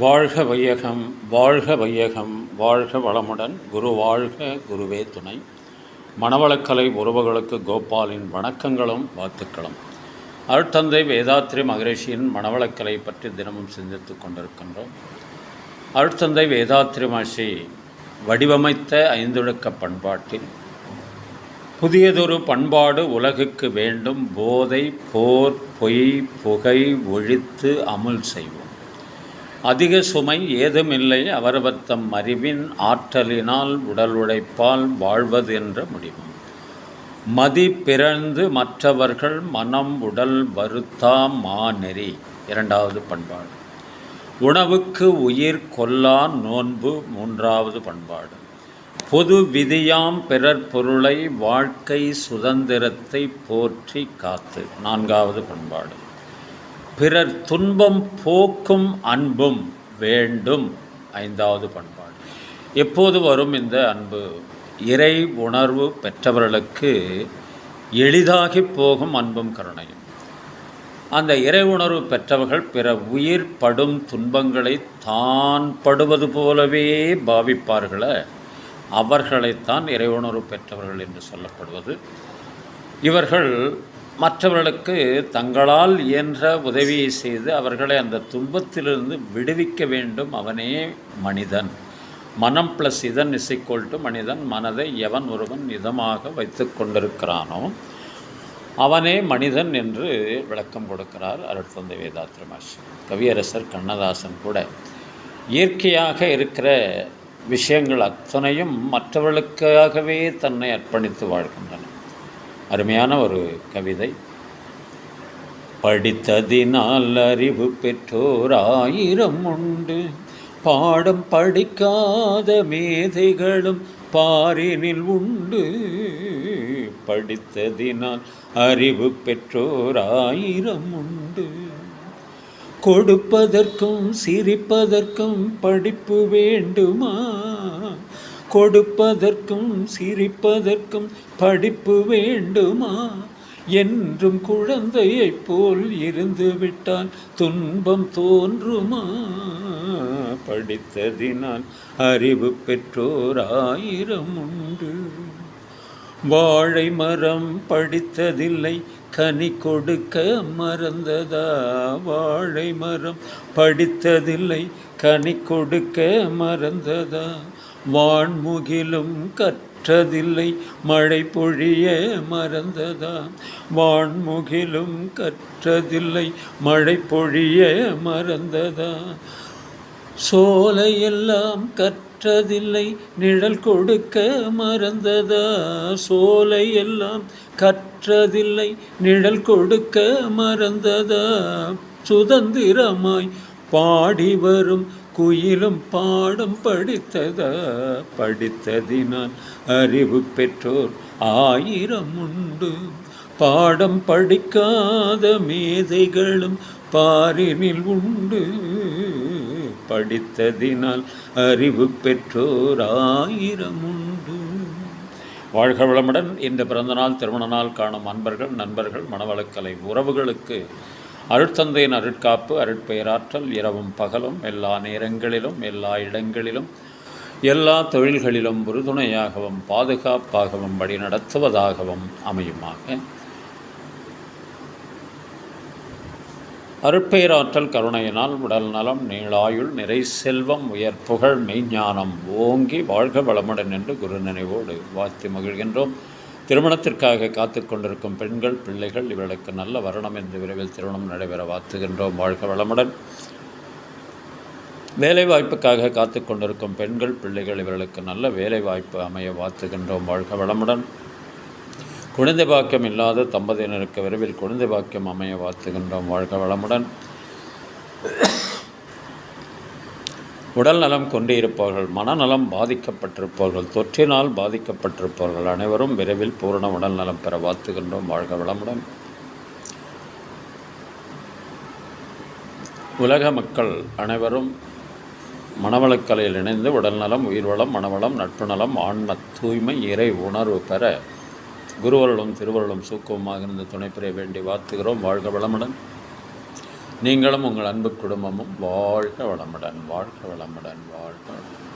வாழ்க வையகம் வாழ்க வையகம் வாழ்க வளமுடன். குரு வாழ்க குருவே துணை. மணவளக்கலை உறவுகளுக்கு கோபாலின் வணக்கங்களும் வாழ்த்துக்களும். அருட்தந்தை வேதாத்ரி மகரிஷியின் மணவளக்கலை பற்றி தினமும் சிந்தித்துக் கொண்டிருக்கின்றோம். அருட்தந்தை வேதாத்ரி மகர்ஷி வடிவமைத்த ஐந்தொழுக்க பண்பாட்டில் புதியதொரு பண்பாடு உலகுக்கு வேண்டும். போதை போர் பொய் புகை ஒழித்து அமுல் செய்வோம். அதிக சுமை ஏதுமில்லை அவரவர் தம் அறிவின் ஆற்றலினால் உடல் உழைப்பால் வாழ்வது என்ற முடிவு. மதி பிறந்து மற்றவர்கள் மனம் உடல் வருத்தா மாநெறி இரண்டாவது பண்பாடு. உணவுக்கு உயிர் கொல்லா நோன்பு மூன்றாவது பண்பாடு. பொது விதியாம் பிறர் பொருளை வாழ்க்கை சுதந்திரத்தை போற்றி காத்து. நான்காவது பண்பாடு. பிறர் துன்பம் போக்கும் அன்பும் வேண்டும். ஐந்தாவது பண்பாடு. எப்போது வரும் இந்த அன்பு? இறை உணர்வு பெற்றவர்களுக்கு எளிதாகி போகும் அன்பும் கருணையும். அந்த இறை உணர்வு பெற்றவர்கள் பிற உயிர் படும் துன்பங்களை தான் படுவது போலவே பாவிப்பார்கள? அவர்களைத்தான் இறை உணர்வு பெற்றவர்கள் என்று சொல்லப்படுவது. இவர்கள் மற்றவர்களுக்கு தங்களால் இயன்ற உதவியை செய்து அவர்களை அந்த துன்பத்திலிருந்து விடுவிக்க வேண்டும். அவனே மனிதன். மனம் ப்ளஸ் இதன் இசைக்கோல் டு மனிதன். மனதை எவன் ஒருவன் இதமாக வைத்து கொண்டிருக்கிறானோ அவனே மனிதன் என்று விளக்கம் கொடுக்கிறார் அருட்தந்தை வேதாத்ரி மாஷ் கவியரசர் கண்ணதாசன் கூட இயற்கையாக இருக்கிற விஷயங்கள் அத்தனையும் மற்றவர்களுக்காகவே தன்னை அர்ப்பணித்து வாழ்கின்றன அருமையான ஒரு கவிதை. படித்ததினால் அறிவு பெற்றோர் ஆயிரம் உண்டு. பாடம் படிக்காத மேதைகளும் பாரினில் உண்டு. படித்ததினால் அறிவு பெற்றோர் ஆயிரம் உண்டு. கொடுப்பதற்கும் சிரிப்பதற்கும் படிப்பு வேண்டுமா? கொடுப்பதற்கும் சிரிப்பதற்கும் படிப்பு வேண்டுமா? என்றும் குழந்தையைப் போல் இருந்துவிட்டால் துன்பம் தோன்றுமா? படித்ததினால் அறிவு பெற்றோர் ஆயிரம் உண்டு வாழை மரம் படித்ததில்லை கனி கொடுக்க மறந்ததா? வாழை மரம் படித்ததில்லை கனி கொடுக்க மறந்ததா? வான்முகிலும் கற்றதில்லை. மழை பொழிய மறந்ததா? வான்முகிலும் கற்றதில்லை. மழை பொழிய மறந்ததா? சோலையெல்லாம் கற்றதில்லை. நிழல் கொடுக்க மறந்ததா? சோலையெல்லாம் கற்றதில்லை. நிழல் கொடுக்க மறந்ததா? சுதந்திரமாய் பாடி வரும் குயிலும் பாடம் படித்ததா படித்ததினால் அறிவு பெற்றோர் ஆயிரம் உண்டு. பாடம் படிக்காத மேதைகளும் பாரினில் உண்டு. படித்ததினால் அறிவு பெற்றோர் ஆயிரம் உண்டு. வாழ்க வளமுடன். இந்த பிறந்தநாள் திருமண நாள் காணும் அன்பர்கள் நண்பர்கள் மணவளக்கலை உறவுகளுக்கு அருட்தந்தையின் அருட்காப்பு அருட்பெயராற்றல் இரவும் பகலும் எல்லா நேரங்களிலும் எல்லா இடங்களிலும் எல்லா தொழில்களிலும் உறுதுணையாகவும் பாதுகாப்பாகவும் வழி நடத்துவதாகவும் அமையுமாக. அருட்பெயராற்றல் கருணையினால் உடல் நலம் நீளாயுள் நிறை செல்வம் உயர் புகழ் மெய்ஞானம் ஓங்கி வாழ்க வளமுடன் என்று குரு நினைவோடு வாழ்த்தி மகிழ்கின்றோம். திருமணத்திற்காக காத்து கொண்டிருக்கும் பெண்கள் பிள்ளைகள் இவர்களுக்கு நல்ல வரணம் என்று விரைவில் திருமணம் நடைபெற வாழ்த்துகின்றோம். வாழ்க வளமுடன். வேலைவாய்ப்புக்காக காத்து கொண்டிருக்கும் பெண்கள் பிள்ளைகள் இவர்களுக்கு நல்ல வேலைவாய்ப்பு அமைய வாழ்த்துகின்றோம். வாழ்க வளமுடன். குழந்தை பாக்கியம் இல்லாத தம்பதியினருக்கு விரைவில் குழந்தை பாக்கியம் அமைய வாழ்த்துகின்றோம். வாழ்க வளமுடன். உடல் நலம் கொண்டிருப்பவர்கள் மனநலம் பாதிக்கப்பட்டிருப்பவர்கள் தொற்றினால் பாதிக்கப்பட்டிருப்பவர்கள் அனைவரும் விரைவில் பூரண உடல் நலம் பெற வாழ்த்துகின்றோம். வாழ்க வளமுடன். உலக மக்கள் அனைவரும் மனவளக்கலையில் இணைந்து உடல்நலம் உயிர்வளம் மனவளம் நட்பு நலம் ஆன்ம தூய்மை இறை உணர்வு பெற குருவருளும் திருவருளும் சூக்கமாக இருந்து துணை பெற வேண்டி வாழ்த்துகிறோம். வாழ்க வளமுடன். நீங்களும் உங்கள் அன்பு குடும்பமும் வாழ்க வளமுடன் வாழ்க வளமுடன் வாழ்க வளமுடன்.